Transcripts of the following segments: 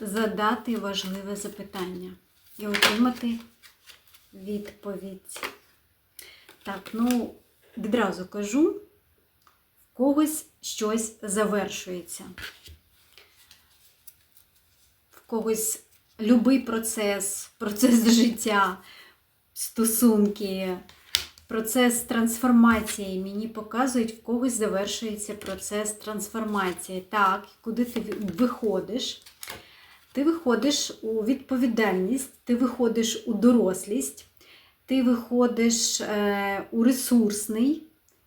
задати важливе запитання і отримати відповідь. Так, ну, відразу кажу, в когось щось завершується. В когось любий процес, процес життя, стосунки, процес трансформації. Мені показують, в когось завершується процес трансформації. Так, куди ти виходиш? Ти виходиш у відповідальність, ти виходиш у дорослість, ти виходиш е, у ресурсний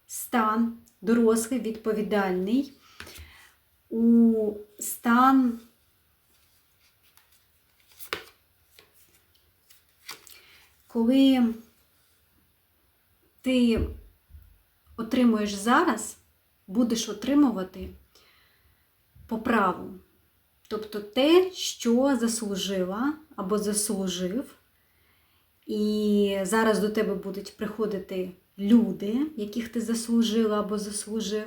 стан, дорослий, відповідальний, у стан. Коли ти отримуєш зараз, будеш отримувати по праву. Тобто те, що заслужила або заслужив. І зараз до тебе будуть приходити люди, яких ти заслужила або заслужив.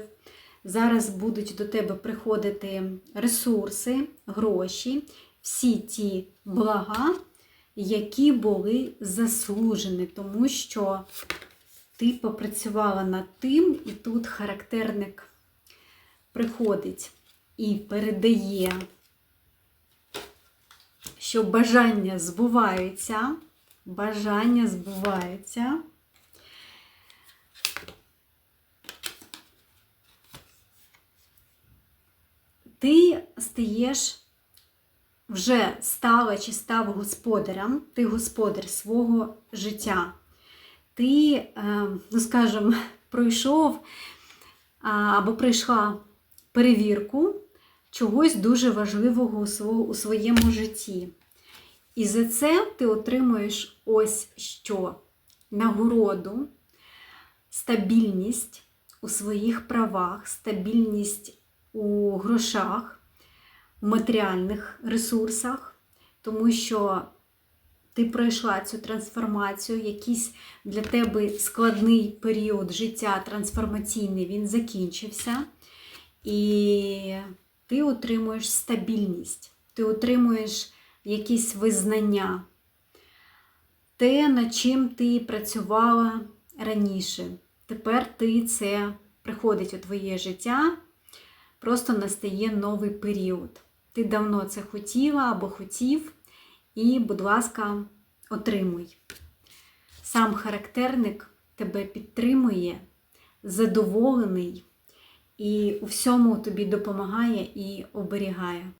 Зараз будуть до тебе приходити ресурси, гроші, всі ті блага, які були заслужені, тому що ти попрацювала над тим, і тут характерник приходить і передає, що бажання збуваються, бажання збуваються. Ти стаєш вже стала чи став господарем, ти господар свого життя. Ти, е, ну скажімо, пройшов або пройшла перевірку чогось дуже важливого у своєму житті. І за це ти отримуєш ось що: нагороду, стабільність у своїх правах, стабільність у грошах, у матеріальних ресурсах, тому що ти пройшла цю трансформацію, якийсь для тебе складний період життя трансформаційний, він закінчився. І ти отримуєш стабільність, ти отримуєш якісь визнання, те, над чим ти працювала раніше. Тепер ти це приходить у твоє життя, просто настає новий період. Ти давно це хотіла або хотів, і, будь ласка, отримуй. Сам характерник тебе підтримує, задоволений і у всьому тобі допомагає і оберігає.